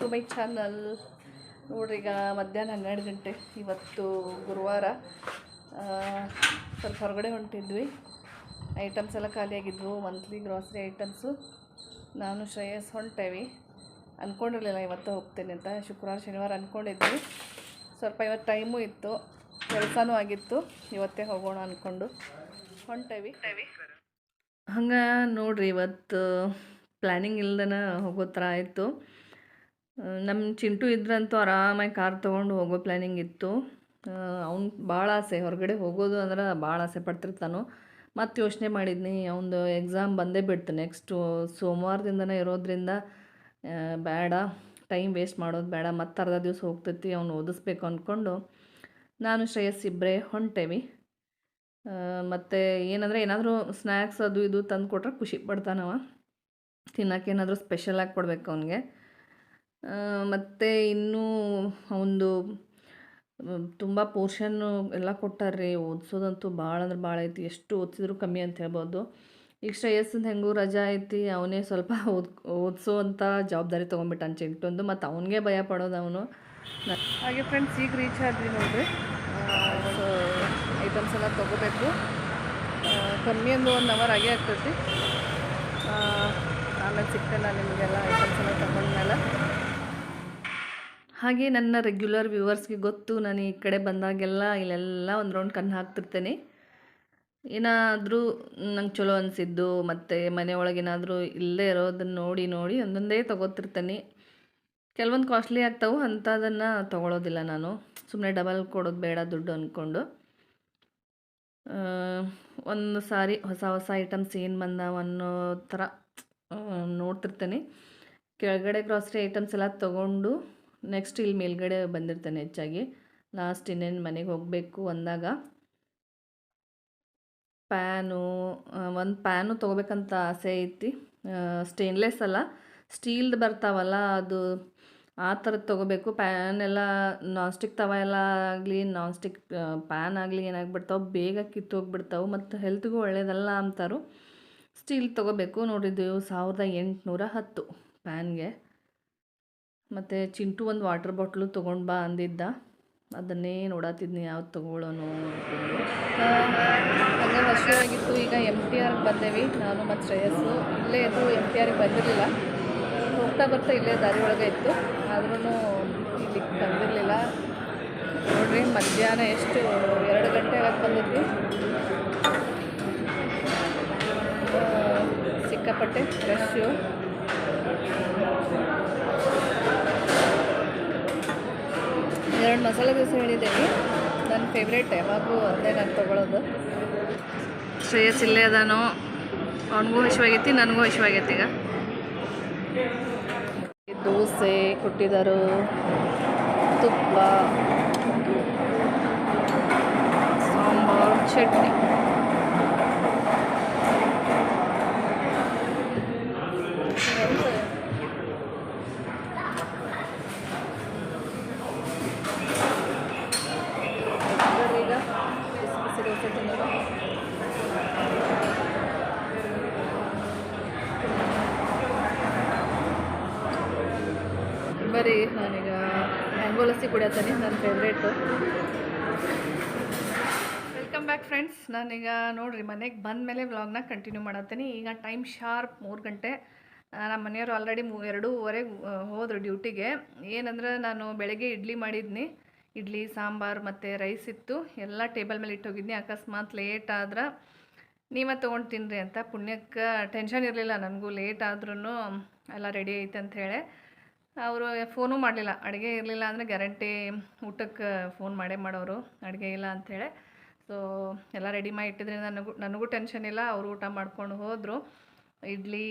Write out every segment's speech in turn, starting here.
To my channel ನೋಡ್ರಿ, ಈಗ ಮಧ್ಯಾಹ್ನ ಹನ್ನೆರಡು ಗಂಟೆ. ಇವತ್ತು ಗುರುವಾರ ಸ್ವಲ್ಪ ಹೊರಗಡೆ ಹೊಂಟಿದ್ವಿ. ಐಟಮ್ಸ್ ಎಲ್ಲ ಖಾಲಿಯಾಗಿದ್ವು ಮಂತ್ಲಿ ಗ್ರಾಸರಿ ಐಟಮ್ಸು ನಾನು ಶ್ರೇಯಸ್ ಹೊಂಟೇವಿ. ಅಂದ್ಕೊಂಡಿರಲಿಲ್ಲ ಇವತ್ತು ಹೋಗ್ತೇನೆ ಅಂತ. ಶುಕ್ರವಾರ, ಶನಿವಾರ ಅಂದ್ಕೊಂಡಿದ್ವಿ ಸ್ವಲ್ಪ ಇವತ್ತು ಟೈಮು ಇತ್ತು, ಕೆಲಸನೂ ಆಗಿತ್ತು. ಇವತ್ತೇ ಹೋಗೋಣ ಅಂದ್ಕೊಂಡು ಹೊಂಟೇವಿ. ಹಂಗೆ ನೋಡ್ರಿ, ಇವತ್ತು ಪ್ಲ್ಯಾನಿಂಗ್ ಇಲ್ದನ ಹೋಗೋ ಥರ ಆಯಿತು. ನಮ್ಮ ಚಿಂಟು ಇದ್ರಂತೂ ಆರಾಮಾಗಿ ಕಾರ್ ತೊಗೊಂಡು ಹೋಗೋ ಪ್ಲ್ಯಾನಿಂಗ್ ಇತ್ತು. ಅವ್ನು ಭಾಳ ಆಸೆ. ಹೊರಗಡೆ ಹೋಗೋದು ಅಂದ್ರೆ ಭಾಳ ಆಸೆ ಪಡ್ತಿರ್ತಾನೋ ಮತ್ತು ಯೋಚನೆ ಮಾಡಿದ್ನಿ, ಅವನದು ಎಕ್ಸಾಮ್ ಬಂದೇ ಬಿಡ್ತು. ನೆಕ್ಸ್ಟು ಸೋಮವಾರದಿಂದನೇ ಇರೋದ್ರಿಂದ ಬೇಡ ಟೈಮ್ ವೇಸ್ಟ್ ಮಾಡೋದು ಬೇಡ. ಮತ್ತು ಅರ್ಧ ದಿವಸ ಹೋಗ್ತೈತಿ, ಅವ್ನು ಓದಿಸ್ಬೇಕು ಅಂದ್ಕೊಂಡು ನಾನು ಶ್ರೇಯಸ್ ಇಬ್ಬರೇ ಹೊಂಟೇವಿ. ಮತ್ತು ಏನಂದರೆ ಏನಾದರೂ ಸ್ನ್ಯಾಕ್ಸ್ ಅದು ಇದು ತಂದು ಕೊಟ್ರೆ ಖುಷಿ ಪಡ್ತಾನವ. ತಿನ್ನೋಕ್ಕೇನಾದರೂ ಸ್ಪೆಷಲಾಗಿ ಕೊಡ್ಬೇಕು ಅವನಿಗೆ. ಮತ್ತು ಇನ್ನೂ ಒಂದು ತುಂಬ ಪೋರ್ಷನ್ನು ಎಲ್ಲ ಕೊಟ್ಟಾರ್ರಿ. ಓದಿಸೋದಂತೂ ಭಾಳ ಅಂದ್ರೆ ಭಾಳ ಐತಿ. ಎಷ್ಟು ಓದಿಸಿದ್ರು ಕಮ್ಮಿ ಅಂತ ಹೇಳ್ಬೋದು. ಈಗ ಶ್ರೇಯಸ್ಸಂದು ಹೆಂಗೂ ರಜಾ ಐತಿ. ಅವನೇ ಸ್ವಲ್ಪ ಓದ್ ಅಂತ ಜವಾಬ್ದಾರಿ ಅಂಚೆ ಇಟ್ಟೊಂದು ಮತ್ತು ಅವನಿಗೆ ಭಯ ಪಡೋದು ಅವನು. ಹಾಗೆ ಫ್ರೆಂಡ್ಸ್ ಈಗ ರೀಚ್ ಆದ್ವಿ ನೋಡಿರಿ. ಸೊ ಐಟಮ್ಸ್ ಎಲ್ಲ ತೊಗೋಬೇಕು. ಕಮ್ಮಿ ಒಂದು ಒನ್ ಅವರ್ ಆಗೇ ಆಗ್ತೈತಿ. ಆಮೇಲೆ ಸಿಗ್ತೇನೆ ನಿಮಗೆಲ್ಲ ಐಟಮ್ಸ್ ಎಲ್ಲ ತಗೊಂಡ್ಮೇಲೆ? ಹಾಗೆ ನನ್ನ ರೆಗ್ಯುಲರ್ ವ್ಯೂವರ್ಸ್ಗೆ ಗೊತ್ತು, ನಾನು ಈ ಕಡೆ ಬಂದಾಗೆಲ್ಲ ಇಲ್ಲೆಲ್ಲ ಒಂದು ರೌಂಡ್ ಕಣ್ಣು ಹಾಕ್ತಿರ್ತೇನೆ. ಏನಾದರೂ ನಂಗೆ ಚಲೋ ಅನಿಸಿದ್ದು, ಮತ್ತು ಮನೆಯೊಳಗೇನಾದರೂ ಇಲ್ಲದೆ ಇಲ್ಲೇ ಇರೋದನ್ನು ನೋಡಿ ನೋಡಿ ಒಂದೊಂದೇ ತೊಗೋತಿರ್ತೇನೆ. ಕೆಲವೊಂದು ಕಾಸ್ಟ್ಲಿ ಆಗ್ತಾವೆ, ಅಂಥದನ್ನು ತೊಗೊಳೋದಿಲ್ಲ ನಾನು. ಸುಮ್ಮನೆ ಡಬಲ್ ಕೊಡೋದು ಬೇಡ ದುಡ್ಡು ಅಂದ್ಕೊಂಡು ಒಂದು ಸಾರಿ ಹೊಸ ಹೊಸ ಐಟಮ್ಸ್ ಏನು ಬಂದಾವ ಅನ್ನೋ ಥರ ನೋಡ್ತಿರ್ತೇನೆ. ಕೆಳಗಡೆ ಗ್ರಾಸರಿ ಐಟಮ್ಸ್ ಎಲ್ಲ ತೊಗೊಂಡು ನೆಕ್ಸ್ಟ್ ಇಲ್ಲಿ ಮೇಲ್ಗಡೆ ಬಂದಿರ್ತಾನೆ ಹೆಚ್ಚಾಗಿ. ಲಾಸ್ಟ್ ಇನ್ನೇನು ಮನೆಗೆ ಹೋಗಬೇಕು ಅಂದಾಗ ಪ್ಯಾನು ಒಂದು ಪ್ಯಾನು ತೊಗೋಬೇಕಂತ ಆಸೆ ಐತಿ. ಸ್ಟೇನ್ಲೆಸ್ ಅಲ್ಲ ಸ್ಟೀಲ್ದು ಬರ್ತಾವಲ್ಲ, ಅದು ಆ ಥರದ್ದು ತೊಗೋಬೇಕು. ಪ್ಯಾನ್ ಎಲ್ಲ ನಾನ್ ಸ್ಟಿಕ್ ತವ ಎಲ್ಲ ಆಗಲಿ ನಾನ್ ಸ್ಟಿಕ್ ಪ್ಯಾನ್ ಆಗಲಿ ಏನಾಗ್ಬಿಡ್ತಾವೆ, ಬೇಗ ಕಿತ್ತು ಕಿತ್ತೋಗ್ಬಿಡ್ತಾವೆ ಮತ್ತು ಹೆಲ್ತ್ಗೂ ಒಳ್ಳೇದಲ್ಲ ಅಂತಾರು. ಸ್ಟೀಲ್ ತೊಗೋಬೇಕು. ನೋಡಿದ್ದು ಸಾವಿರದ ಎಂಟುನೂರ ಹತ್ತು ಪ್ಯಾನ್ಗೆ. ಮತ್ತು ಚಿಂಟು ಒಂದು ವಾಟರ್ ಬಾಟ್ಲು ತೊಗೊಂಡು ಬಾ ಅಂದಿದ್ದ. ಅದನ್ನೇ ನೋಡತ್ತಿದ್ನಿ ಯಾವ್ದು ತೊಗೊಳ್ಳೋನು ಅದೇ ವರ್ಷ ಆಗಿತ್ತು, ಈಗ ಎಂ ಟಿ ಆರ್ಗೆ ಬಂದೇವಿ. ನಾನು ಮತ್ತು ಶ್ರೇಯಸ್ಸು. ಇಲ್ಲೇ ಇದು ಎಂ ಟಿ ಆರ್ಗೆ ಬಂದಿರಲಿಲ್ಲ. ಹೋಗ್ತಾ ಬರ್ತಾ ಇಲ್ಲೇ ದಾರಿ ಒಳಗೆ ಇತ್ತು. ಆದ್ರೂ ಇಲ್ಲಿ ಬಂದಿರಲಿಲ್ಲ. ನೋಡ್ರಿ, ಮಧ್ಯಾಹ್ನ ಎಷ್ಟು, ಎರಡು ಗಂಟೆ ಆಗಕ್ಕೆ ಬಂದಿದ್ವಿ. ಸಿಕ್ಕಾಪಟ್ಟೆ ರಶ್ಶು ಎರಡು ಮಸಾಲೆ ದೋಸೆ ಹೇಳಿದ್ದೇನೆ. ನನ್ನ ಫೇವ್ರೇಟ್ ಯಾವಾಗೂ ಅದೇ ನಾನು ತೊಗೊಳೋದು ಶ್ರೇಯಸ್ ಇಲ್ಲೇ ಅದಾನು? ಅವನಿಗೂ ಹಸಿವಾಗೈತಿ ನನಗೂ ಹಸಿವಾಗೈತಿ ಈಗ. ದೋಸೆ ಕೊಟ್ಟಿದ್ದಾರೆ. ತುಪ್ಪ, ಸಾಂಬಾರು, ಚಟ್ನಿ ಈಗ ಬಿಸಿ ಬಿಸಿ ದೋಸೆ ತಿನ್ನೋದು ಬರೀ ನಾನೀಗ ಕುಡಿಯತ್ತೀನಿ, ನನ್ನ ಫೇವ್ರೇಟು ವೆಲ್ಕಮ್ ಬ್ಯಾಕ್ ಫ್ರೆಂಡ್ಸ್ ನಾನೀಗ ನೋಡಿರಿ, ಮನೆಗೆ ಬಂದ ಮೇಲೆ ವ್ಲಾಗ್ನ ಕಂಟಿನ್ಯೂ ಮಾಡತ್ತೀನಿ. ಈಗ ಟೈಮ್ ಶಾರ್ಪ್ ಮೂರು ಗಂಟೆ. ನಮ್ಮ ಮನೆಯವರು ಆಲ್ರೆಡಿ ಮೂ ಎರಡೂವರೆಗೆ ಹೋದರು ಡ್ಯೂಟಿಗೆ ಏನಂದ್ರೆ ನಾನು ಬೆಳಗ್ಗೆ ಇಡ್ಲಿ ಮಾಡಿದ್ನಿ. ಇಡ್ಲಿ, ಸಾಂಬಾರು ಮತ್ತು ರೈಸ್ ಇತ್ತು. ಎಲ್ಲ ಟೇಬಲ್ ಮೇಲೆ ಇಟ್ಟೋಗಿದ್ನಿ. ಅಕಸ್ಮಾತ್ ಲೇಟ್ ಆದ್ರೆ ನೀವೇ ತೊಗೊಂಡು ತಿನ್ನಿರಿ ಅಂತ. ಪುಣ್ಯಕ್ಕೆ ಟೆನ್ಷನ್ ಇರಲಿಲ್ಲ. ನನಗೂ ಲೇಟ್ ಆದ್ರೂ ಎಲ್ಲ ರೆಡಿ ಐತೆ ಅಂತ ಹೇಳಿ. ಅವರು ಫೋನು ಮಾಡಲಿಲ್ಲ. ಅಡುಗೆ ಇರಲಿಲ್ಲ ಅಂದರೆ ಗ್ಯಾರಂಟಿ ಊಟಕ್ಕೆ ಫೋನ್ ಮಾಡೇ ಮಾಡೋರು. ಅಡುಗೆ ಇಲ್ಲ ಅಂಥೇಳಿ ಸೊ ಎಲ್ಲ ರೆಡಿ ಮಾಡಿ ಇಟ್ಟಿದ್ರೆ ನನಗೂ ನನಗೂ ಟೆನ್ಷನ್ ಇಲ್ಲ. ಅವರು ಊಟ ಮಾಡ್ಕೊಂಡು ಹೋದರು. ಇಡ್ಲಿ,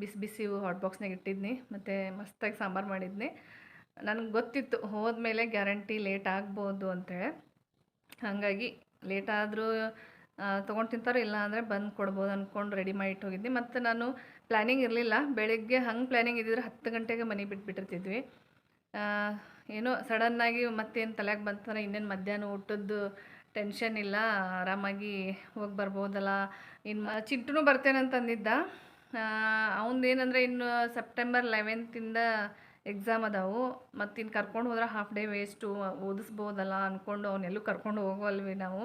ಬಿಸಿ ಬಿಸಿ ಹಾಟ್ ಬಾಕ್ಸ್ನಾಗ ಇಟ್ಟಿದ್ನಿ. ಮತ್ತು ಮಸ್ತಾಗಿ ಸಾಂಬಾರು ಮಾಡಿದ್ನಿ. ನನಗೆ ಗೊತ್ತಿತ್ತು, ಹೋದ್ಮೇಲೆ ಗ್ಯಾರಂಟಿ ಲೇಟ್ ಆಗ್ಬೋದು ಅಂತೇಳಿ ಹಾಗಾಗಿ ಲೇಟ್ ಆದರೂ ತೊಗೊಂಡು ತಿಂತಾರೋ ಇಲ್ಲ ಅಂದರೆ ಬಂದು ಕೊಡ್ಬೋದು ಅಂದ್ಕೊಂಡು ರೆಡಿ ಮಾಡಿ ಇಟ್ಟು ಹೋಗಿದ್ದೆ ಮತ್ತು ನಾನು ಪ್ಲ್ಯಾನಿಂಗ್ ಇರಲಿಲ್ಲ. ಬೆಳಗ್ಗೆ ಹಂಗೆ ಪ್ಲ್ಯಾನಿಂಗ್ ಇದ್ದಿದ್ರೆ ಹತ್ತು ಗಂಟೆಗೆ ಮನೆ ಬಿಟ್ಬಿಟ್ಟಿರ್ತಿದ್ವಿ. ಏನೋ ಸಡನ್ನಾಗಿ ಮತ್ತೇನು ತಲೆಗೆ ಬಂತಂದ್ರೆ ಇನ್ನೇನು ಮಧ್ಯಾಹ್ನ ಊಟದ್ದು ಟೆನ್ಷನ್ ಇಲ್ಲ. ಆರಾಮಾಗಿ ಹೋಗಿ ಬರ್ಬೋದಲ್ಲ. ಇನ್ನು ಚಿಂಟುನು ಬರ್ತೇನೆ ಅಂತಂದಿದ್ದ. ಏನಂದರೆ ಇನ್ನು ಸೆಪ್ಟೆಂಬರ್ ಲೆವೆಂತಿಂದ ಎಕ್ಸಾಮ್ ಅದಾವು. ಮತ್ತು ಇನ್ನು ಕರ್ಕೊಂಡು ಹೋದ್ರೆ ಹಾಫ್ ಡೇ ವೇಸ್ಟು ಓದಿಸ್ಬೋದಲ್ಲ ಅಂದ್ಕೊಂಡು ಅವನ್ನೆಲ್ಲೂ ಕರ್ಕೊಂಡು ಹೋಗೋಲ್ವಿ ನಾವು.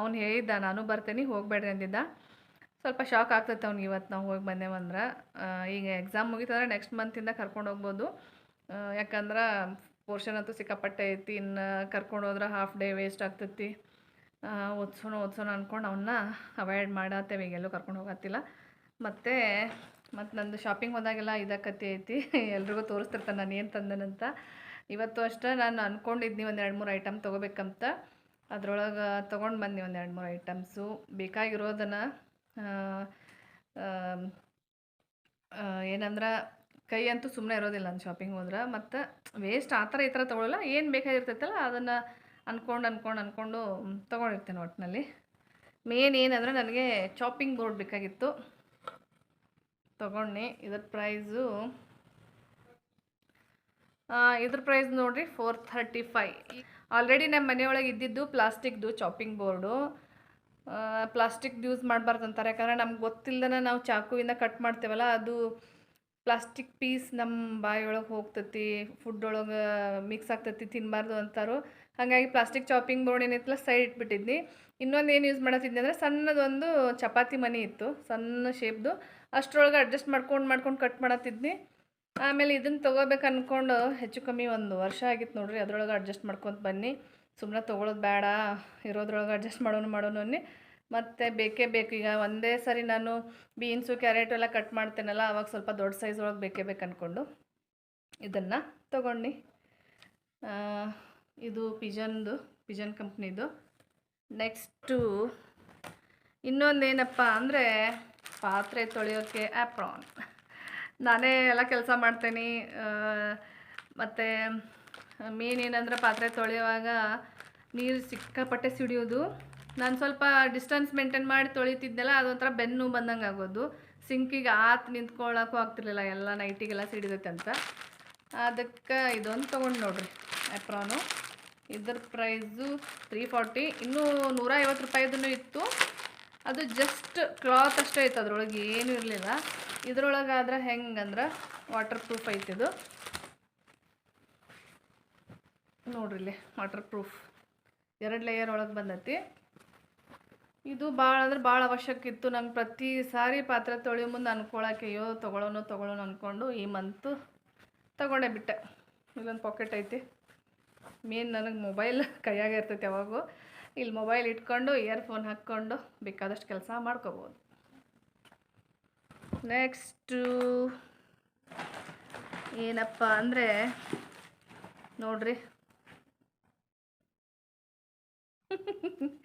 ಅವ್ನು ಹೇಳಿದ್ದ, ನಾನು ಬರ್ತೇನೆ, ಹೋಗಬೇಡ್ರಿ ಅಂದಿದ್ದ. ಸ್ವಲ್ಪ ಶಾಕ್ ಆಗ್ತೈತೆ ಅವ್ನಿಗೆ ಇವತ್ತು ನಾವು ಹೋಗಿ ಬಂದೇವಂದ್ರೆ ಈಗ ಎಕ್ಸಾಮ್ ಮುಗಿತಂದ್ರೆ ನೆಕ್ಸ್ಟ್ ಮಂತಿಂದ ಕರ್ಕೊಂಡು ಹೋಗ್ಬೋದು. ಯಾಕಂದ್ರೆ ಪೋರ್ಷನ್ ಅಂತೂ ಸಿಕ್ಕಾಪಟ್ಟೆ ಐತಿ. ಇನ್ನು ಕರ್ಕೊಂಡು ಹೋದ್ರೆ ಹಾಫ್ ಡೇ ವೇಸ್ಟ್ ಆಗ್ತೈತಿ. ಓದ್ಸೋಣ ಓದ್ಸೋಣ ಅಂದ್ಕೊಂಡು ಅವನ್ನ ಅವಾಯ್ಡ್ ಮಾಡತ್ತೇವೆ ಈಗೆಲ್ಲೂ ಕರ್ಕೊಂಡು ಹೋಗತ್ತಿಲ್ಲ ಮತ್ತು ಮತ್ತು ನಂದು ಶಾಪಿಂಗ್ ಹೋದಾಗೆಲ್ಲ ಇದಕ್ಕತಿ ಐತಿ. ಎಲ್ರಿಗೂ ತೋರಿಸ್ತಿರ್ತಾನೆ ನಾನು ಏನು ತಂದನಂತ ಇವತ್ತು ಅಷ್ಟೇ ನಾನು ಅಂದ್ಕೊಂಡಿದ್ನಿ ಒಂದು ಎರಡು ಮೂರು ಐಟಮ್ ತೊಗೋಬೇಕಂತ. ಅದ್ರೊಳಗೆ ತೊಗೊಂಡು ಬಂದ್ನಿ ಒಂದು ಎರಡು ಮೂರು ಐಟಮ್ಸು ಬೇಕಾಗಿರೋದನ್ನು ಏನಂದ್ರೆ ಕೈ ಅಂತೂ ಸುಮ್ಮನೆ ಇರೋದಿಲ್ಲ ನಾನು ಶಾಪಿಂಗ್ ಹೋದ್ರೆ, ಮತ್ತು ವೇಸ್ಟ್ ಆ ಥರ ಈ ಥರ ತೊಗೊಳಲ್ಲ, ಏನು ಬೇಕಾಗಿರ್ತೈತಲ್ಲ ಅದನ್ನು ಅಂದ್ಕೊಂಡು ಅಂದ್ಕೊಂಡು ಅಂದ್ಕೊಂಡು ತೊಗೊಂಡಿರ್ತೇನೆ ಒಟ್ಟಿನಲ್ಲಿ ಮೇನ್ ಏನಂದ್ರೆ ನನಗೆ ಚಾಪಿಂಗ್ ಬೋರ್ಡ್ ಬೇಕಾಗಿತ್ತು. ತೊಗೊಂಡು ಇದ್ರ ಪ್ರೈಸು ಇದ್ರ ಪ್ರೈಸ್ ನೋಡಿರಿ ಫೋರ್ ಥರ್ಟಿ ಫೈವ್ ಆಲ್ರೆಡಿ ನಮ್ಮ ಮನೆಯೊಳಗೆ ಇದ್ದಿದ್ದು ಪ್ಲಾಸ್ಟಿಕ್ದು ಚಾಪಿಂಗ್ ಬೋರ್ಡು ಪ್ಲಾಸ್ಟಿಕ್ ಯೂಸ್ ಮಾಡಬಾರ್ದು ಅಂತಾರೆ ಯಾಕಂದ್ರೆ ನಮ್ಗೆ ಗೊತ್ತಿಲ್ಲದೇ ನಾವು ಚಾಕುವಿಂದ ಕಟ್ ಮಾಡ್ತೇವಲ್ಲ, ಅದು ಪ್ಲಾಸ್ಟಿಕ್ ಪೀಸ್ ನಮ್ಮ ಬಾಯಿಯೊಳಗೆ ಹೋಗ್ತತಿ ಫುಡ್ ಒಳಗೆ ಮಿಕ್ಸ್ ಆಗ್ತತಿ ತಿನ್ನಬಾರ್ದು ಅಂತಾರೋ. ಹಾಗಾಗಿ ಪ್ಲಾಸ್ಟಿಕ್ ಚಾಪಿಂಗ್ ಬೋರ್ಡ್ ಏನಿತ್ತಲ್ಲ ಸೈಡ್ ಇಟ್ಬಿಟ್ಟಿದ್ನಿ. ಇನ್ನೊಂದು ಏನು ಯೂಸ್ ಮಾಡತ್ತಿದ್ದೆ ಅಂದರೆ ಸಣ್ಣದೊಂದು ಚಪಾತಿ ಮನಿ ಇತ್ತು, ಸಣ್ಣ ಶೇಪ್ದು ಅಷ್ಟರೊಳಗೆ ಅಡ್ಜಸ್ಟ್ ಮಾಡ್ಕೊಂಡು ಮಾಡ್ಕೊಂಡು ಕಟ್ ಮಾಡತ್ತಿದ್ನಿ. ಆಮೇಲೆ ಇದನ್ನು ತೊಗೋಬೇಕು ಅಂದ್ಕೊಂಡು ಹೆಚ್ಚು ಕಮ್ಮಿ ಒಂದು ವರ್ಷ ಆಗಿತ್ತು ನೋಡ್ರಿ, ಅದರೊಳಗೆ ಅಡ್ಜಸ್ಟ್ ಮಾಡ್ಕೊತ ಬನ್ನಿ. ಸುಮ್ಮನೆ ತೊಗೊಳೋದು ಬೇಡ, ಇರೋದ್ರೊಳಗೆ ಅಡ್ಜಸ್ಟ್ ಮಾಡೋನು ಮಾಡೋನು ಮತ್ತು ಬೇಕೇ ಬೇಕು, ಈಗ ಒಂದೇ ಸರಿ ನಾನು ಬೀನ್ಸು ಕ್ಯಾರೆಟು ಎಲ್ಲ ಕಟ್ ಮಾಡ್ತೇನಲ್ಲ, ಅವಾಗ ಸ್ವಲ್ಪ ದೊಡ್ಡ ಸೈಜ್ ಒಳಗೆ ಬೇಕೇ ಬೇಕು ಅಂದ್ಕೊಂಡು ಇದನ್ನು ತೊಗೊಂಡು ಇದು ಪಿಜನ್ದು ಪಿಜನ್ ಕಂಪ್ನಿದು ನೆಕ್ಸ್ಟು ಇನ್ನೊಂದೇನಪ್ಪ ಅಂದರೆ ಪಾತ್ರೆ ತೊಳೆಯೋಕ್ಕೆ ಆ್ಯಪ್ರಾನ್ ನಾನೇ ಎಲ್ಲ ಕೆಲಸ ಮಾಡ್ತೇನೆ ಮತ್ತು ಮೇನ್ ಏನಂದ್ರೆ ಪಾತ್ರೆ ತೊಳೆಯುವಾಗ ನೀರು ಸಿಕ್ಕಾಪಟ್ಟೆ ಸಿಡಿಯೋದು. ನಾನು ಸ್ವಲ್ಪ ಡಿಸ್ಟೆನ್ಸ್ ಮೇಂಟೈನ್ ಮಾಡಿ ತೊಳಿತಿದ್ದೆಲ್ಲ ಅದೊಂಥರ ಬೆನ್ನು ಬಂದಂಗೆ ಆಗೋದು. ಸಿಂಕಿಗೆ ಆತ್ ನಿಂತ್ಕೊಳ್ಳೋಕ್ಕೂ ಆಗ್ತಿರ್ಲಿಲ್ಲ, ಎಲ್ಲ ನೈಟಿಗೆಲ್ಲ ಸಿಡಿದೈತೆ ಅಂತ. ಅದಕ್ಕೆ ಇದೊಂದು ತೊಗೊಂಡು ನೋಡ್ರಿ ಆ್ಯಪ್ರಾನು ಇದ್ರ ಪ್ರೈಸು ತ್ರೀ ಫಾರ್ಟಿ ಇನ್ನೂ ನೂರ ಐವತ್ತು ರೂಪಾಯಿದೂ ಇತ್ತು. ಅದು ಜಸ್ಟ್ ಕ್ಲಾತ್ ಅಷ್ಟೇ ಇತ್ತು ಅದ್ರೊಳಗೆ, ಏನೂ ಇರಲಿಲ್ಲ. ಇದ್ರೊಳಗಾದ್ರೆ ಹೆಂಗಂದ್ರೆ ವಾಟರ್ ಪ್ರೂಫ್ ಐತಿ ಇದು ನೋಡ್ರಿ ಇಲ್ಲಿ ವಾಟರ್ ಪ್ರೂಫ್. ಎರಡು ಲೇಯರ್ ಒಳಗೆ ಬಂದತಿ. ಇದು ಭಾಳ ಅಂದ್ರೆ ಭಾಳ ಅವಶ್ಯಕ ಇತ್ತು. ನಂಗೆ ಪ್ರತಿ ಸಾರಿ ಪಾತ್ರೆ ತೊಳೆಯೋ ಮುಂದೆ ಅನ್ಕೊಳಕ್ಕೆ, ಅಯ್ಯೋ ತೊಗೊಳೋನು ತೊಗೊಳೋನು ಅಂದ್ಕೊಂಡು ಈ ಮಂತು ತೊಗೊಂಡೆ ಬಿಟ್ಟೆ. ಇಲ್ಲೊಂದು ಪಾಕೆಟ್ ಐತಿ. ಮೇನ್ ನನಗೆ ಮೊಬೈಲ್ ಕೈಯಾಗ ಇರ್ತೈತೆ ಯಾವಾಗೂ. ಇಲ್ಲಿ ಮೊಬೈಲ್ ಇಟ್ಕೊಂಡು ಇಯರ್ಫೋನ್ ಹಾಕ್ಕೊಂಡು ಬೇಕಾದಷ್ಟು ಕೆಲಸ ಮಾಡ್ಕೋಬೋದು. ನೆಕ್ಸ್ಟು ಏನಪ್ಪ ಅಂದರೆ, ನೋಡ್ರಿ.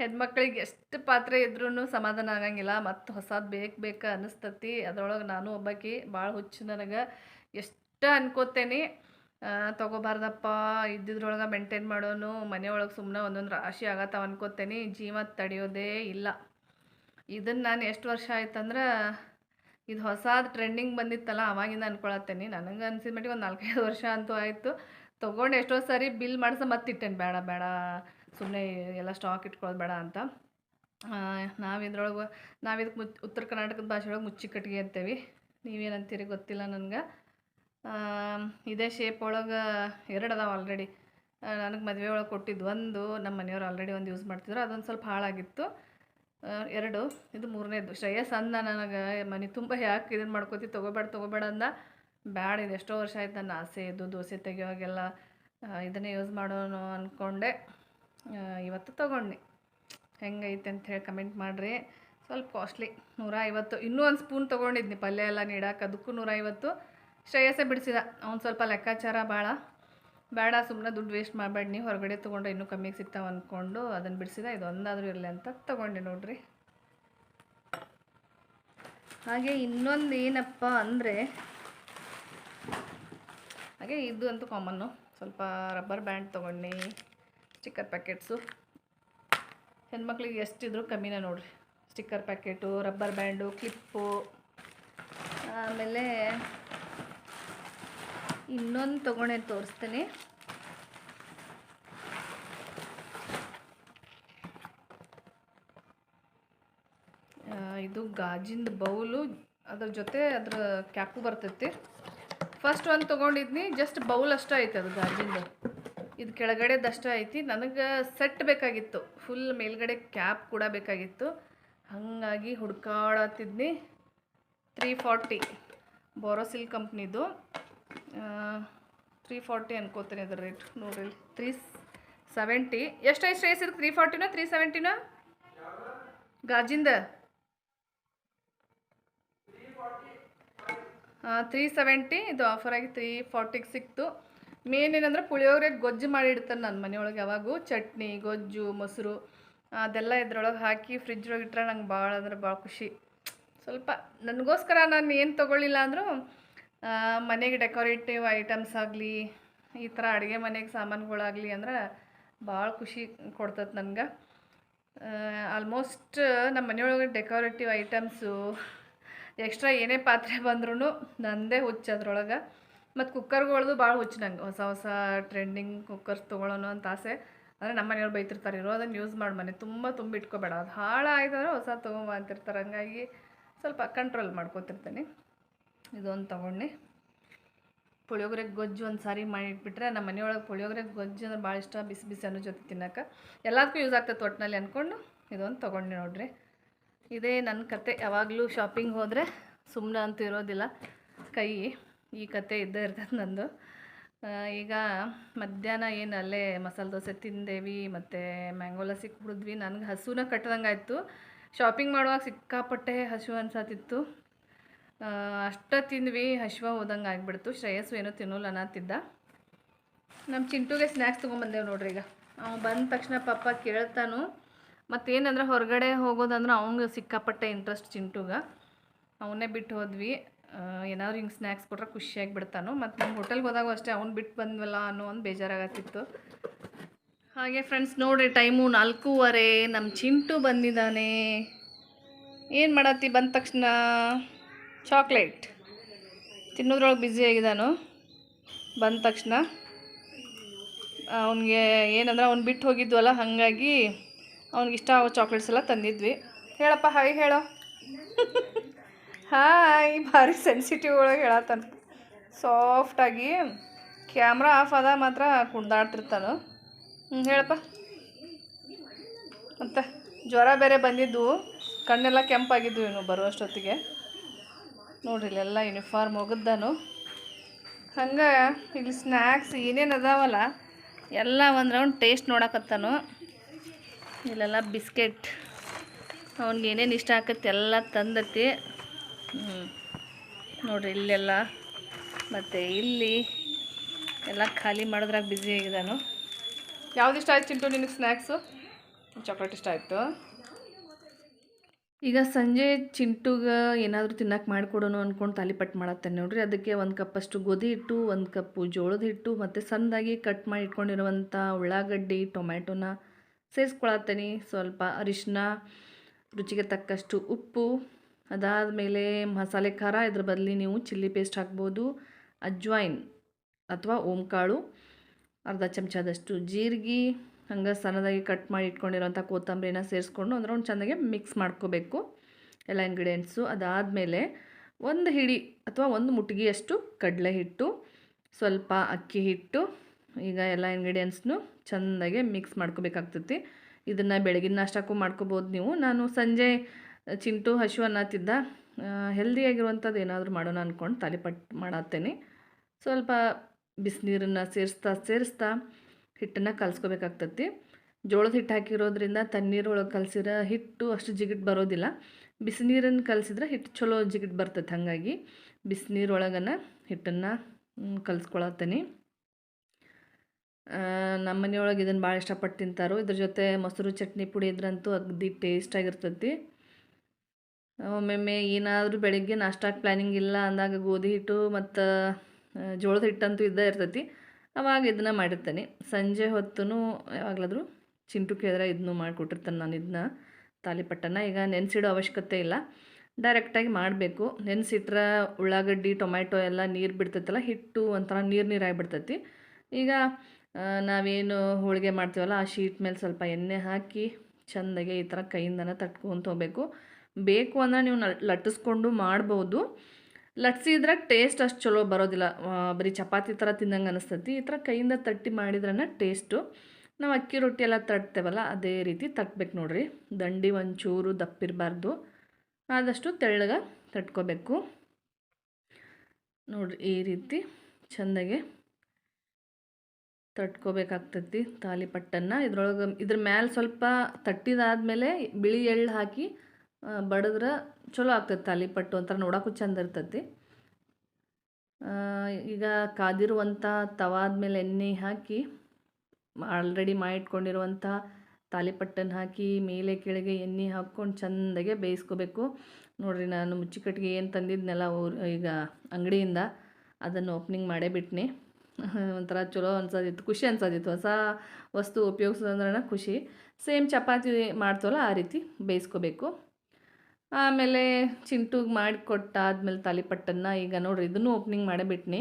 ಹೆಣ್ಮಕ್ಳಿಗೆ ಎಷ್ಟು ಪಾತ್ರೆ ಇದ್ರೂ ಸಮಾಧಾನ ಆಗಂಗಿಲ್ಲ, ಮತ್ತು ಹೊಸದು ಬೇಕು ಬೇಕು ಅನ್ನಿಸ್ತತಿ. ಅದರೊಳಗೆ ನಾನು ಒಬ್ಬಾಕಿ ಭಾಳ ಹುಚ್ಚು ನನಗೆ. ಎಷ್ಟು ಅನ್ಕೋತೇನೆ ತೊಗೋಬಾರ್ದಪ್ಪ, ಇದ್ದಿದ್ರೊಳಗೆ ಮೇಂಟೈನ್ ಮಾಡೋನು, ಮನೆಯೊಳಗೆ ಸುಮ್ಮನೆ ಒಂದೊಂದು ರಾಶಿ ಆಗತ್ತಾವ ಅನ್ಕೋತೇನೆ, ಜೀವ ತಡೆಯೋದೇ ಇಲ್ಲ. ಇದನ್ನು ನಾನು ಎಷ್ಟು ವರ್ಷ ಆಯ್ತಂದ್ರೆ, ಇದು ಹೊಸದು ಟ್ರೆಂಡಿಂಗ್ ಬಂದಿತ್ತಲ್ಲ, ಅವಾಗಿಂದ ಅನ್ಕೊಳತ್ತೇನೆ ನನಗೆ ಅನ್ಸಿದ ಮಟ್ಟಿಗೆ ಒಂದು ನಾಲ್ಕೈದು ವರ್ಷ ಅಂತೂ ಆಯಿತು. ತೊಗೊಂಡು ಎಷ್ಟೋ ಸಾರಿ ಬಿಲ್ ಮಾಡಿಸ ಮತ್ತಿಟ್ಟೇನೆ ಬೇಡ ಬೇಡ. ಸುಮ್ಮನೆ ಎಲ್ಲ ಸ್ಟಾಕ್ ಇಟ್ಕೊಳ್ಳೋದು ಬೇಡ ಅಂತ. ನಾವು ಇದ್ರೊಳಗೆ ನಾವು ಇದಕ್ಕೆ ಮುಚ್ ಉತ್ತರ ಕರ್ನಾಟಕದ ಭಾಷೆ ಒಳಗೆ ಮುಚ್ಚಿ ಕಟ್ಟಿಗೆ ಅಂತೇವಿ ನೀವೇನಂತೀರಿ ಗೊತ್ತಿಲ್ಲ ನನಗೆ. ಇದೇ ಶೇಪ್ ಒಳಗೆ ಎರಡು ಅದಾವೆ ಆಲ್ರೆಡಿ ನನಗೆ ಮದುವೆ ಒಳಗೆ ಕೊಟ್ಟಿದ್ದು ಒಂದು, ನಮ್ಮ ಮನೆಯವ್ರು ಆಲ್ರೆಡಿ ಒಂದು ಯೂಸ್ ಮಾಡ್ತಿದ್ರು. ಅದೊಂದು ಸ್ವಲ್ಪ ಹಾಳಾಗಿತ್ತು. ಎರಡು, ಇದು ಮೂರನೇದು. ಶ್ರೇಯಸ್ ಅಂದ ನನಗೆ, ಮನೆ ತುಂಬ ಯಾಕೆ ಇದನ್ನು ಮಾಡ್ಕೋತಿ, ತೊಗೋಬೇಡ ತೊಗೋಬೇಡ ಅಂದ. ಬ್ಯಾಡ, ಇದು ಎಷ್ಟೋ ವರ್ಷ ಆಯ್ತು ನನ್ನ ಆಸೆ, ಇದು ದೋಸೆ ತೆಗಿಯೋವಾಗೆಲ್ಲ ಇದನ್ನೇ ಯೂಸ್ ಮಾಡೋಣ ಅಂದ್ಕೊಂಡೆ ಇವತ್ತು ತೊಗೊಂಡೆ ಹೆಂಗೈತೆ ಅಂತ ಹೇಳಿ ಕಮೆಂಟ್ ಮಾಡಿರಿ. ಸ್ವಲ್ಪ ಕಾಸ್ಟ್ಲಿ ನೂರ ಐವತ್ತು ಇನ್ನೂ ಒಂದು ಸ್ಪೂನ್ ತೊಗೊಂಡಿದ್ನಿ. ಪಲ್ಯ ಎಲ್ಲ ನೀಡಕ್ಕೆ ಅದಕ್ಕೂ ನೂರ ಐವತ್ತು ಶ್ರೇಯಸ್ಸೇ ಬಿಡಿಸಿದ. ಅವ್ನು ಸ್ವಲ್ಪ ಲೆಕ್ಕಾಚಾರ ಭಾಳ ಬೇಡ ಸುಮ್ಮನೆ ದುಡ್ಡು ವೇಸ್ಟ್ ಮಾಡಬೇಡಿ. ನೀವು ಹೊರಗಡೆ ತೊಗೊಂಡ್ರೆ ಇನ್ನೂ ಕಮ್ಮಿಗೆ ಸಿಗ್ತಾವೆ ಅಂದ್ಕೊಂಡು ಅದನ್ನು ಬಿಡಿಸಿದ. ಇದು ಒಂದಾದರೂ ಇರಲಿ ಅಂತ ತೊಗೊಂಡೆ ನೋಡ್ರಿ. ಹಾಗೆ ಇನ್ನೊಂದು ಏನಪ್ಪ ಅಂದರೆ, ಹಾಗೆ ಇದು ಅಂತೂ ಕಾಮನ್ನು ಸ್ವಲ್ಪ ರಬ್ಬರ್ ಬ್ಯಾಂಡ್ ತೊಗೊಂಡು ಸ್ಟಿಕ್ಕರ್ ಪ್ಯಾಕೆಟ್ಸು. ಹೆಣ್ಮಕ್ಳಿಗೆ ಎಷ್ಟಿದ್ರು ಕಮ್ಮಿನೇ ನೋಡ್ರಿ. Sticker packet, rubber band, clip. ಆಮೇಲೆ ಇನ್ನೊಂದು ತೊಗೊಂಡೆ ತೋರಿಸ್ತೀನಿ. ಇದು ಗಾಜಿಂದ ಬೌಲು. ಅದ್ರ ಜೊತೆ ಅದ್ರ ಕ್ಯಾಪು ಬರ್ತೈತಿ. ಫಸ್ಟ್ ಒಂದು ತೊಗೊಂಡಿದ್ನಿ ಜಸ್ಟ್ ಬೌಲ್ ಅಷ್ಟೇ ಐತೆ ಅದು ಗಾಜಿಂದು. ಇದು ಕೆಳಗಡೆ ದಷ್ಟ ಐತಿ. ನನಗೆ ಸೆಟ್ ಬೇಕಾಗಿತ್ತು. ಫುಲ್ ಮೇಲ್ಗಡೆ ಕ್ಯಾಪ್ ಕೂಡ ಬೇಕಾಗಿತ್ತು. ಹಾಗಾಗಿ ಹುಡ್ಕಾಡತ್ತಿದ್ನಿ. ತ್ರೀ ಫಾರ್ಟಿ ಬೋರೋಸಿಲ್ ಕಂಪ್ನಿದು ತ್ರೀ ಫಾರ್ಟಿ ಅನ್ಕೋತೀನಿ ಅದ್ರ ರೇಟ್ ನೋಡ್ರಿ ತ್ರೀ ಸೆವೆಂಟಿ ಎಷ್ಟು ಎಷ್ಟು ರೇಸ್ ಇದು ತ್ರೀ ಫಾರ್ಟಿನ ತ್ರೀ ಸೆವೆಂಟಿನ ಗಾಜಿಂದ? ತ್ರೀ ಸೆವೆಂಟಿ ಇದು ಆಫರ್ ಆಗಿ ತ್ರೀ ಫಾರ್ಟಿಗೆ ಸಿಕ್ತು. ಮೇನ್ ಏನಂದ್ರೆ ಪುಳಿಯೋಗರೆ ಗೊಜ್ಜು ಮಾಡಿ ಇಡ್ತಾರೆ ನನ್ನ ಮನೆಯೊಳಗೆ ಯಾವಾಗೂ. ಚಟ್ನಿ, ಗೊಜ್ಜು, ಮೊಸರು, ಅದೆಲ್ಲ ಇದ್ರೊಳಗೆ ಹಾಕಿ ಫ್ರಿಜ್ ಒಳಗೆ ಇಟ್ಟರೆ ನಂಗೆ ಭಾಳ ಅಂದ್ರೆ ಭಾಳ ಖುಷಿ. ಸ್ವಲ್ಪ ನನಗೋಸ್ಕರ ನಾನು ಏನು ತೊಗೊಳ್ಳಿಲ್ಲ ಅಂದರೂ ಮನೆಗೆ ಡೆಕೋರೇಟಿವ್ ಐಟಮ್ಸ್ ಆಗಲಿ, ಈ ಥರ ಅಡುಗೆ ಮನೆಗೆ ಸಾಮಾನುಗಳಾಗಲಿ ಅಂದ್ರೆ ಭಾಳ ಖುಷಿ ಕೊಡ್ತದೆ ನನಗೆ. ಆಲ್ಮೋಸ್ಟ್ ನಮ್ಮ ಮನೆಯೊಳಗೆ ಡೆಕೋರೇಟಿವ್ ಐಟಮ್ಸು, ಎಕ್ಸ್ಟ್ರಾ ಏನೇ ಪಾತ್ರೆ ಬಂದ್ರೂ ನಂದೇ ಹುಚ್ಚು ಅದ್ರೊಳಗೆ. ಮತ್ತು ಕುಕ್ಕರ್ಗಳದು ಭಾಳ ಹುಚ್ಚು ನಂಗೆ. ಹೊಸ ಹೊಸ ಟ್ರೆಂಡಿಂಗ್ ಕುಕ್ಕರ್ಸ್ ತೊಗೊಳ್ಳೋಣ ಅಂತ ಆಸೆ. ಅಂದರೆ ನಮ್ಮ ಮನೆಯವ್ರು ಬೈತಿರ್ತಾರೆ ಇರೋ ಅದನ್ನು ಯೂಸ್ ಮಾಡಿ ಮನೆ. ತುಂಬ ತುಂಬ ಇಟ್ಕೋಬೇಡ. ಅದು ಹಾಳಾಯ್ತಂದ್ರೆ ಹೊಸ ತೊಗೊಂಬ ಅಂತಿರ್ತಾರೆ. ಹಂಗಾಗಿ ಸ್ವಲ್ಪ ಕಂಟ್ರೋಲ್ ಮಾಡ್ಕೊತಿರ್ತೀನಿ. ಇದೊಂದು ತೊಗೊಂಡು. ಪುಳಿಯೋಗರೆ ಗೊಜ್ಜು ಒಂದು ಸಾರಿ ಮಾಡಿಟ್ಬಿಟ್ರೆ ನಮ್ಮ ಮನೆಯೊಳಗೆ ಪುಳಿಯೋಗರೆ ಗೊಜ್ಜು ಅಂದ್ರೆ ಭಾಳ ಇಷ್ಟ. ಬಿಸಿ ಬಿಸಿ ಅನ್ನೋ ಜೊತೆ ತಿನ್ನೋಕೆ. ಎಲ್ಲದಕ್ಕೂ ಯೂಸ್ ಆಗ್ತದೆ ಒಟ್ಟಿನಲ್ಲಿ ಅಂದ್ಕೊಂಡು ಇದೊಂದು ತೊಗೊಂಡು ನೋಡ್ರಿ. ಇದೇ ನನ್ನ ಕತೆ. ಯಾವಾಗಲೂ ಶಾಪಿಂಗ್ ಹೋದರೆ ಸುಮ್ಮನೆ ಅಂತೂ ಇರೋದಿಲ್ಲ ಕೈ ಈ ಕತೆ ಇದ್ದೇ ಇರ್ತದೆ ನಂದು. ಈಗ ಮಧ್ಯಾಹ್ನ ಏನು ಅಲ್ಲೇ ಮಸಾಲೆ ದೋಸೆ ತಿಂದೇವಿ, ಮತ್ತು ಮ್ಯಾಂಗೋ ಲಸ್ಸಿ ಕುಡಿದ್ವಿ. ನನಗೆ ಹಸುನ ಕಟ್ಟದಂಗೆ ಆಯಿತು. ಶಾಪಿಂಗ್ ಮಾಡುವಾಗ ಸಿಕ್ಕಾಪಟ್ಟೆ ಹಸು ಅನ್ಸತ್ತಿತ್ತು ಅಷ್ಟ ತಿಂದ್ವಿ ಹಸುವ ಹೋದಂಗೆ ಆಗಿಬಿಡ್ತು. ಶ್ರೇಯಸ್ಸು ಏನೋ ತಿನ್ನೋಲ್ಲ ಅನ್ನತ್ತಿದ್ದ ನಮ್ಮ ಚಿಂಟುಗೆ ಸ್ನ್ಯಾಕ್ಸ್ ತೊಗೊಂಬಂದೇವು ನೋಡ್ರಿ ಈಗ. ಅವ್ನು ಬಂದ ತಕ್ಷಣ ಪಾಪ ಕೇಳ್ತಾನು. ಮತ್ತೇನಂದ್ರೆ ಹೊರಗಡೆ ಹೋಗೋದಂದ್ರೆ ಅವನಿಗೆ ಸಿಕ್ಕಾಪಟ್ಟೆ ಇಂಟ್ರೆಸ್ಟ್ ಚಿಂಟುಗ. ಅವನ್ನೇ ಬಿಟ್ಟು ಹೋದ್ವಿ. ಏನಾದ್ರು ಹಿಂಗೆ ಸ್ನ್ಯಾಕ್ಸ್ ಕೊಟ್ರೆ ಖುಷಿಯಾಗಿ ಬಿಡ್ತಾನು. ಮತ್ತು ನಮ್ಮ ಹೋಟೆಲ್ಗೆ ಹೋದಾಗೂ ಅಷ್ಟೇ ಅವ್ನು ಬಿಟ್ಟು ಬಂದ್ವಲ್ಲ ಅನ್ನೋ ಒಂದು ಬೇಜಾರಾಗತ್ತಿತ್ತು. ಹಾಗೆ ಫ್ರೆಂಡ್ಸ್ ನೋಡಿ ಟೈಮು ನಾಲ್ಕೂವರೆ ನಮ್ಮ ಚಿಂಟು ಬಂದಿದ್ದಾನೆ. ಏನು ಮಾಡತ್ತಿ? ಬಂದ ತಕ್ಷಣ ಚಾಕ್ಲೇಟ್ ತಿನ್ನೋದ್ರೊಳಗೆ ಬ್ಯುಸಿ ಆಗಿದ್ದಾನು. ಬಂದ ತಕ್ಷಣ ಅವನಿಗೆ ಏನಂದ್ರೆ ಅವ್ನು ಬಿಟ್ಟು ಹೋಗಿದ್ವಲ್ಲ, ಹಾಗಾಗಿ ಅವ್ನಿಗೆ ಇಷ್ಟ ಆಗೋ ಚಾಕ್ಲೇಟ್ಸ್ ಎಲ್ಲ ತಂದಿದ್ವಿ. ಹೇಳಪ್ಪ, ಹಾಗೆ ಹೇಳೋ. ಹಾಯ್, ಭಾರಿ ಸೆನ್ಸಿಟಿವ್ ಒಳಗೆ ಹೇಳತ್ತಾನ. ಸಾಫ್ಟಾಗಿ ಕ್ಯಾಮ್ರಾ ಆಫ್ ಆದ ಮಾತ್ರ ಕುಣ್ದಾಡ್ತಿರ್ತಾನು. ಹ್ಞೂ ಹೇಳಪ್ಪ. ಅಂತ ಜ್ವರ ಬೇರೆ ಬಂದಿದ್ದು, ಕಣ್ಣೆಲ್ಲ ಕೆಂಪಾಗಿದ್ದು ಇವನು ಬರುವಷ್ಟೊತ್ತಿಗೆ. ನೋಡ್ರಿ, ಇಲ್ಲೆಲ್ಲ ಯೂನಿಫಾರ್ಮ್ ಒಗದ್ದಾನು. ಹಂಗೆ ಇಲ್ಲಿ ಸ್ನ್ಯಾಕ್ಸ್ ಏನೇನು ಅದಾವಲ್ಲ, ಎಲ್ಲ ಒಂದು ರೌಂಡ್ ಟೇಸ್ಟ್ ನೋಡಕತ್ತಾನು. ಇಲ್ಲೆಲ್ಲ ಬಿಸ್ಕೆಟ್ ಅವ್ನಿಗೆ ಏನೇನು ಇಷ್ಟ ಆಕತ್ತೆ ಎಲ್ಲ ತಂದತಿ. ನೋಡ್ರಿ ಇಲ್ಲೆಲ್ಲ. ಮತ್ತು ಇಲ್ಲಿ ಎಲ್ಲ ಖಾಲಿ ಮಾಡಿದ್ರಾಗ ಬ್ಯುಸಿ ಆಗಿದ್ದಾನು. ಯಾವ್ದು ಇಷ್ಟ ಆಯ್ತು ಚಿಂಟು ನಿನಗೆ ಸ್ನ್ಯಾಕ್ಸು ಚಾಕ್ಲೇಟ್ ಇಷ್ಟ ಆಯಿತು? ಈಗ ಸಂಜೆ ಚಿಂಟುಗೆ ಏನಾದರೂ ತಿನ್ನಕ್ಕೆ ಮಾಡಿಕೊಡೋಣ ಅಂದ್ಕೊಂಡು ತಾಲಿಪಟ್ಟು ಮಾಡತ್ತೇನೆ ನೋಡ್ರಿ. ಅದಕ್ಕೆ ಒಂದು ಕಪ್ಪಷ್ಟು ಗೋಧಿ ಹಿಟ್ಟು ಒಂದು ಕಪ್ಪು ಜೋಳದ ಹಿಟ್ಟು ಮತ್ತು ಸಣ್ಣದಾಗಿ ಕಟ್ ಮಾಡಿ ಇಟ್ಕೊಂಡಿರುವಂಥ ಉಳ್ಳಾಗಡ್ಡಿ ಟೊಮ್ಯಾಟೊನ ಸೇರಿಸ್ಕೊಳತ್ತೇನೆ. ಸ್ವಲ್ಪ ಅರಿಶಿನ ರುಚಿಗೆ ತಕ್ಕಷ್ಟು ಉಪ್ಪು ಅದಾದಮೇಲೆ ಮಸಾಲೆ ಖಾರ, ಇದ್ರ ಬದಲಿ ನೀವು ಚಿಲ್ಲಿ ಪೇಸ್ಟ್ ಹಾಕ್ಬೋದು, ಅಜ್ವಾಯಿನ್ ಅಥವಾ ಓಂಕಾಳು, ಅರ್ಧ ಚಮಚದಷ್ಟು ಜೀರಿಗೆ, ಹಂಗೆ ಸಣ್ಣದಾಗಿ ಕಟ್ ಮಾಡಿ ಇಟ್ಕೊಂಡಿರೋಂಥ ಕೊತ್ತಂಬರಿನ ಸೇರಿಸ್ಕೊಂಡು ಅಂದರೆ ಒಂದು ಚೆನ್ನಾಗಿ ಮಿಕ್ಸ್ ಮಾಡ್ಕೋಬೇಕು ಎಲ್ಲ ಇಂಗ್ರೀಡಿಯೆಂಟ್ಸು ಅದಾದಮೇಲೆ ಒಂದು ಹಿಡಿ ಅಥವಾ ಒಂದು ಮುಟ್ಗಿಯಷ್ಟು ಕಡಲೆ ಹಿಟ್ಟು, ಸ್ವಲ್ಪ ಅಕ್ಕಿ ಹಿಟ್ಟು, ಈಗ ಎಲ್ಲ ಇಂಗ್ರೀಡಿಯೆಂಟ್ಸ್ನು ಚೆಂದಾಗೆ ಮಿಕ್ಸ್ ಮಾಡ್ಕೋಬೇಕಾಗ್ತೈತಿ. ಇದನ್ನು ಬೆಳಗಿನ ನಾಷ್ಟಕ್ಕೂ ಮಾಡ್ಕೋಬೋದು ನೀವು. ನಾನು ಸಂಜೆ ಚಿಂಟು ಹಶು ಅನ್ನತ್ತಿದ್ದ ಹೆಲ್ದಿಯಾಗಿರುವಂಥದ್ದು ಏನಾದರೂ ಮಾಡೋಣ ಅಂದ್ಕೊಂಡು ತಾಲಿಪಟ್ಟು ಮಾಡತ್ತೇನೆ. ಸ್ವಲ್ಪ ಬಿಸಿನೀರನ್ನು ಸೇರಿಸ್ತಾ ಸೇರಿಸ್ತಾ ಹಿಟ್ಟನ್ನು ಕಲಸ್ಕೋಬೇಕಾಗ್ತತಿ. ಜೋಳದ ಹಿಟ್ಟು ಹಾಕಿರೋದ್ರಿಂದ ತಣ್ಣೀರೊಳಗೆ ಕಲಸಿರೋ ಹಿಟ್ಟು ಅಷ್ಟು ಜಿಗಿಟ್ ಬರೋದಿಲ್ಲ. ಬಿಸಿನೀರನ್ನು ಕಲಸಿದ್ರೆ ಹಿಟ್ಟು ಚಲೋ ಜಿಗಿಟ್ ಬರ್ತೈತೆ ಹಾಗಾಗಿ ಬಿಸಿನೀರೊಳಗನ ಹಿಟ್ಟನ್ನು ಕಲಿಸ್ಕೊಳತ್ತೇನೆ. ನಮ್ಮ ಮನೆಯೊಳಗೆ ಇದನ್ನು ಭಾಳ ಇಷ್ಟಪಟ್ಟು ತಿಂತಾರೋ. ಇದ್ರ ಜೊತೆ ಮೊಸರು ಚಟ್ನಿ ಪುಡಿ ಇದ್ರಂತೂ ಅಗದಿ ಟೇಸ್ಟಾಗಿರ್ತೈತಿ ಒಮ್ಮೊಮ್ಮೆ ಏನಾದರೂ ಬೆಳಗ್ಗೆ ನಾಷ್ಟಾಕ್ಕೆ ಪ್ಲ್ಯಾನಿಂಗ್ ಇಲ್ಲ ಅಂದಾಗ ಗೋಧಿ ಹಿಟ್ಟು ಮತ್ತು ಜೋಳದ ಹಿಟ್ಟಂತೂ ಇದ್ದೇ ಇರ್ತೈತಿ. ಅವಾಗ ಇದನ್ನ ಮಾಡಿರ್ತೇನೆ. ಸಂಜೆ ಹೊತ್ತು ಯಾವಾಗಲಾದರೂ ಚಿಂಟು ಕೇಳಿದ್ರೆ ಇದನ್ನು ಮಾಡಿಕೊಟ್ಟಿರ್ತಾನೆ ನಾನು ಇದನ್ನ ತಾಲಿಪಟ್ಟನ ಈಗ ನೆನೆಸಿಡೋ ಅವಶ್ಯಕತೆ ಇಲ್ಲ. ಡೈರೆಕ್ಟಾಗಿ ಮಾಡಬೇಕು. ನೆನೆಸಿಟ್ರೆ ಉಳ್ಳಾಗಡ್ಡಿ ಟೊಮ್ಯಾಟೊ ಎಲ್ಲ ನೀರು ಬಿಡ್ತೈತಲ್ಲ ಹಿಟ್ಟು ಒಂಥರ ನೀರು ನೀರಾಗಿಬಿಡ್ತೈತಿ ಈಗ ಆ, ನಾವೇನು ಹೋಳಿಗೆ ಮಾಡ್ತೀವಲ್ಲ ಆ ಶೀಟ್ ಮೇಲೆ ಸ್ವಲ್ಪ ಎಣ್ಣೆ ಹಾಕಿ ಚೆಂದಾಗೆ ಈ ಥರ ಕೈಯಿಂದನೇ ತಟ್ಕೊಂತ ಹೋಗ್ಬೇಕು. ಬೇಕು ಅಂದರೆ ನೀವು ಲಟ್ಟಿಸ್ಕೊಂಡು ಮಾಡ್ಬೋದು. ಲಟ್ಸಿದ್ರೆ ಟೇಸ್ಟ್ ಅಷ್ಟು ಚಲೋ ಬರೋದಿಲ್ಲ. ಬರೀ ಚಪಾತಿ ಥರ ತಿನ್ನಂಗೆ ಅನಿಸ್ತೈತಿ. ಈ ಥರ ಕೈಯಿಂದ ತಟ್ಟಿ ಮಾಡಿದ್ರನ ಟೇಸ್ಟು ನಾವು ಅಕ್ಕಿ ರೊಟ್ಟಿ ಎಲ್ಲ ತಟ್ತೇವಲ್ಲ, ಅದೇ ರೀತಿ ತಟ್ಬೇಕು ನೋಡ್ರಿ. ದಂಡಿ ಒಂಚೂರು ದಪ್ಪಿರಬಾರ್ದು. ಆದಷ್ಟು ತೆಳ್ಳಗೆ ತಟ್ಕೋಬೇಕು. ನೋಡ್ರಿ ಈ ರೀತಿ ಚೆಂದಾಗೆ ತಟ್ಕೋಬೇಕಾಗ್ತೈತಿ ತಾಲಿಪಟ್ಟನ್ನು ಇದ್ರೊಳಗೆ ಇದ್ರ ಮ್ಯಾಲೆ ಸ್ವಲ್ಪ ತಟ್ಟಿದಾದ್ಮೇಲೆ ಬಿಳಿ ಎಳ್ಳು ಹಾಕಿ ಬಡಿದ್ರೆ ಚಲೋ ಆಗ್ತೈತೆ ತಾಲಿಪಟ್ಟು ಒಂಥರ ನೋಡೋಕ್ಕೂ ಚಂದ ಇರ್ತೈತಿ. ಈಗ ಕಾದಿರುವಂಥ ತವಾದ ಮೇಲೆ ಎಣ್ಣೆ ಹಾಕಿ, ಆಲ್ರೆಡಿ ಮಾಡಿಟ್ಕೊಂಡಿರುವಂಥ ತಾಲಿಪಟ್ಟನ್ನು ಹಾಕಿ ಮೇಲೆ ಕೆಳಗೆ ಎಣ್ಣೆ ಹಾಕ್ಕೊಂಡು ಚೆಂದಾಗೆ ಬೇಯಿಸ್ಕೋಬೇಕು. ನೋಡಿರಿ, ನಾನು ಮುಚ್ಚಿಕಟ್ಟಿಗೆ ಏನು ತಂದಿದ್ನೆಲ್ಲ ಊರು, ಈಗ ಅಂಗಡಿಯಿಂದ, ಅದನ್ನು ಓಪನಿಂಗ್ ಮಾಡೇ ಬಿಟ್ನಿ. ಒಂಥರ ಚಲೋ ಅನ್ಸೋದಿತ್ತು, ಖುಷಿ ಅನ್ಸೋದಿತ್ತು. ಹೊಸ ವಸ್ತು ಉಪಯೋಗಿಸೋದಂದ್ರೆ ಖುಷಿ. ಸೇಮ್ ಚಪಾತಿ ಮಾಡ್ತೀವಲ್ಲ, ಆ ರೀತಿ ಬೇಯಿಸ್ಕೋಬೇಕು. ಆಮೇಲೆ ಚಿಂಟುಗೆ ಮಾಡಿಕೊಟ್ಟಾದ್ಮೇಲೆ ತಾಲಿಪಟ್ಟನ್ನು ಈಗ ನೋಡ್ರಿ ಇದನ್ನು ಓಪನಿಂಗ್ ಮಾಡಿಬಿಟ್ನಿ.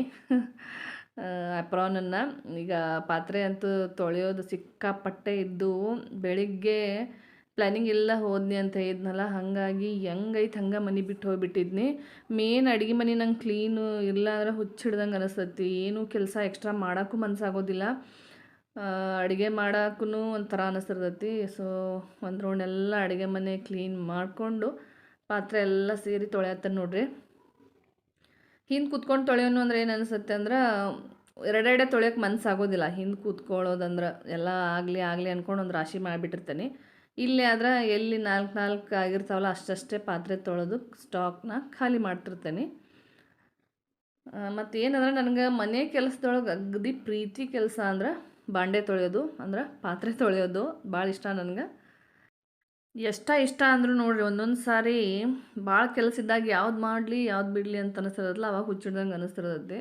ಅಪ್ರಾನನ್ನು ಈಗ ಪಾತ್ರೆ ಅಂತೂ ತೊಳೆಯೋದು ಸಿಕ್ಕಾಪಟ್ಟೆ ಇದ್ದು ಬೆಳಿಗ್ಗೆ ಪ್ಲ್ಯಾನಿಂಗ್ ಎಲ್ಲ ಹೋದ್ನಿ ಅಂತ ಹೇಳಿದ್ನಲ್ಲ, ಹಾಗಾಗಿ ಹೆಂಗೈತೆ ಹಂಗೆ ಮನೆ ಬಿಟ್ಟು ಹೋಗಿಬಿಟ್ಟಿದ್ನಿ. ಮೇನ್ ಅಡುಗೆ ಮನೆ ನಂಗೆ ಕ್ಲೀನು ಇಲ್ಲ ಅಂದ್ರೆ ಹುಚ್ಚಿಡ್ದಂಗೆ ಅನಿಸ್ತೈತಿ. ಏನೂ ಕೆಲಸ ಎಕ್ಸ್ಟ್ರಾ ಮಾಡೋಕ್ಕೂ ಮನಸ್ಸಾಗೋದಿಲ್ಲ ಅಡುಗೆ ಮಾಡೋಕ್ಕೂ ಒಂಥರ ಅನಿಸ್ತಿರ್ತೈತಿ ಸೊ ಒಂದು ರೌಂಡೆಲ್ಲ ಅಡುಗೆ ಮನೆ ಕ್ಲೀನ್ ಮಾಡಿಕೊಂಡು ಪಾತ್ರೆ ಎಲ್ಲ ಸೇರಿ ತೊಳೆಯತ್ತೆ ನೋಡ್ರಿ. ಹಿಂದೆ ಕೂತ್ಕೊಂಡು ತೊಳೆಯೋನು ಅಂದ್ರೆ ಏನು ಅನಿಸುತ್ತೆ ಅಂದ್ರೆ ಎರಡೆರಡೆ ತೊಳೆಯೋಕೆ ಮನಸ್ಸಾಗೋದಿಲ್ಲ ಹಿಂದೆ ಕೂತ್ಕೊಳ್ಳೋದಂದ್ರೆ ಎಲ್ಲ ಆಗಲಿ ಆಗಲಿ ಅಂದ್ಕೊಂಡು ಒಂದು ರಾಶಿ ಮಾಡಿಬಿಟ್ಟಿರ್ತೀನಿ. ಇಲ್ಲಿ ಆದ್ರೆ ಎಲ್ಲಿ ನಾಲ್ಕು ನಾಲ್ಕು ಆಗಿರ್ತಾವಲ್ಲ ಅಷ್ಟಷ್ಟೇ ಪಾತ್ರೆ ತೊಳೆದು ಸ್ಟಾಕ್ನ ಖಾಲಿ ಮಾಡ್ತಿರ್ತೇನೆ. ಮತ್ತು ಏನಂದ್ರೆ ನನಗೆ ಮನೆ ಕೆಲಸದೊಳಗೆ ಅಗದಿ ಪ್ರೀತಿ ಕೆಲಸ ಅಂದ್ರೆ ಬಾಂಡೆ ತೊಳೆಯೋದು ಅಂದ್ರೆ ಪಾತ್ರೆ ತೊಳೆಯೋದು ಭಾಳ ಇಷ್ಟ ನನಗೆ. ಎಷ್ಟ ಇಷ್ಟ ಅಂದರೂ ನೋಡ್ರಿ, ಒಂದೊಂದು ಸಾರಿ ಭಾಳ ಕೆಲಸ ಇದ್ದಾಗ ಯಾವ್ದು ಮಾಡಲಿ, ಯಾವ್ದು ಬಿಡಲಿ ಅಂತ ಅನಿಸ್ತಿರೋದಿಲ್ಲ, ಅವಾಗ ಹುಚ್ಚಿಡ್ದಂಗೆ ಅನಿಸ್ತಿರೋದೆ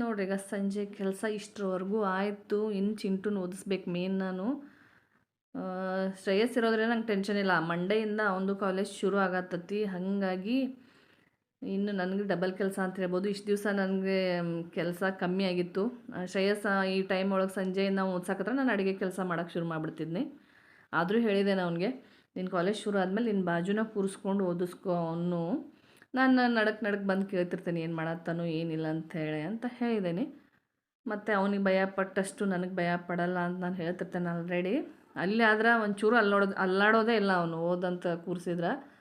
ನೋಡ್ರಿ ಈಗ ಸಂಜೆ ಕೆಲಸ ಇಷ್ಟರವರೆಗೂ ಆಯಿತು ಇನ್ನು ಚಿಂಟು ಓದಿಸ್ಬೇಕು ಮೇನ್ ನಾನು. ಶ್ರೇಯಸ್ ಇರೋದ್ರೆ ನಂಗೆ ಟೆನ್ಷನ್ ಇಲ್ಲ. ಮಂಡೆಯಿಂದ ಅವನದು ಕಾಲೇಜ್ ಶುರು ಆಗತ್ತತಿ, ಹಾಗಾಗಿ ಇನ್ನು ನನಗೆ ಡಬಲ್ ಕೆಲಸ ಅಂತ ಹೇಳ್ಬೋದು. ಇಷ್ಟು ದಿವಸ ನನಗೆ ಕೆಲಸ ಕಮ್ಮಿ ಆಗಿತ್ತು. ಶ್ರೇಯಸ್ ಈ ಟೈಮ್ ಒಳಗೆ ಸಂಜೆ ನಾವು ಓದ್ಸಕತ್ರ ನಾನು ಅಡುಗೆ ಕೆಲಸ ಮಾಡೋಕ್ಕೆ ಶುರು ಮಾಡಿಬಿಡ್ತಿದ್ನಿ. ಆದರೂ ಹೇಳಿದೆ ನಾನು ಅವನಿಗೆ ನಿನ್ನ ಕಾಲೇಜ್ ಶುರು ಆದಮೇಲೆ ನಿನ್ನ ಬಾಜುನ ಕೂರಿಸ್ಕೊಂಡು ಓದಿಸ್ಕೊ ಅವನು. ನಾನು ನಡಕ್ಕೆ ನಡಕ್ಕೆ ಬಂದು ಕೇಳ್ತಿರ್ತೀನಿ ಏನು ಮಾಡತ್ತಾನೋ ಏನಿಲ್ಲ ಅಂತ ಹೇಳಿ ಅಂತ ಹೇಳಿದ್ದೀನಿ. ಮತ್ತು ಅವನಿಗೆ ಭಯ ಪಟ್ಟಷ್ಟು ನನಗೆ ಭಯ ಪಡಲ್ಲ ಅಂತ ನಾನು ಹೇಳ್ತಿರ್ತೇನೆ ಆಲ್ರೆಡಿ ಅಲ್ಲಿ ಆದ್ರೆ ಒಂಚೂರು ಅಲ್ಲೋಡೋದು ಅಲ್ಲಾಡೋದೇ ಇಲ್ಲ ಅವನು ಓದಂತ ಕೂರಿಸಿದ್ರೆ.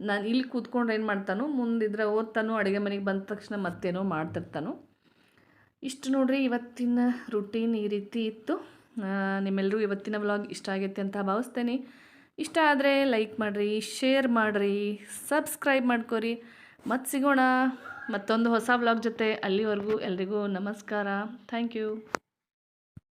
ನಾನು ಇಲ್ಲಿ ಕೂತ್ಕೊಂಡು ಏನು ಮಾಡ್ತಾನೋ, ಮುಂದಿದ್ರೆ ಓದ್ತಾನೋ, ಅಡುಗೆ ಮನೆಗೆ ಬಂದ ತಕ್ಷಣ ಮತ್ತೇನೋ ಮಾಡ್ತಿರ್ತಾನೋ. ಇಷ್ಟು ನೋಡ್ರಿ ಇವತ್ತಿನ ರುಟೀನ್ ಈ ರೀತಿ ಇತ್ತು. ನಿಮ್ಮೆಲ್ಲರೂ ಇವತ್ತಿನ ವ್ಲಾಗ್ ಇಷ್ಟ ಆಗೈತೆ ಅಂತ ಭಾವಿಸ್ತೇನೆ. ಇಷ್ಟ ಆದರೆ ಲೈಕ್ ಮಾಡಿರಿ, ಶೇರ್ ಮಾಡಿರಿ, ಸಬ್ಸ್ಕ್ರೈಬ್ ಮಾಡ್ಕೊರಿ. ಮತ್ತೆ ಸಿಗೋಣ ಮತ್ತೊಂದು ಹೊಸ ವ್ಲಾಗ್ ಜೊತೆ ಅಲ್ಲಿವರೆಗೂ ಎಲ್ರಿಗೂ ನಮಸ್ಕಾರ. Thank you.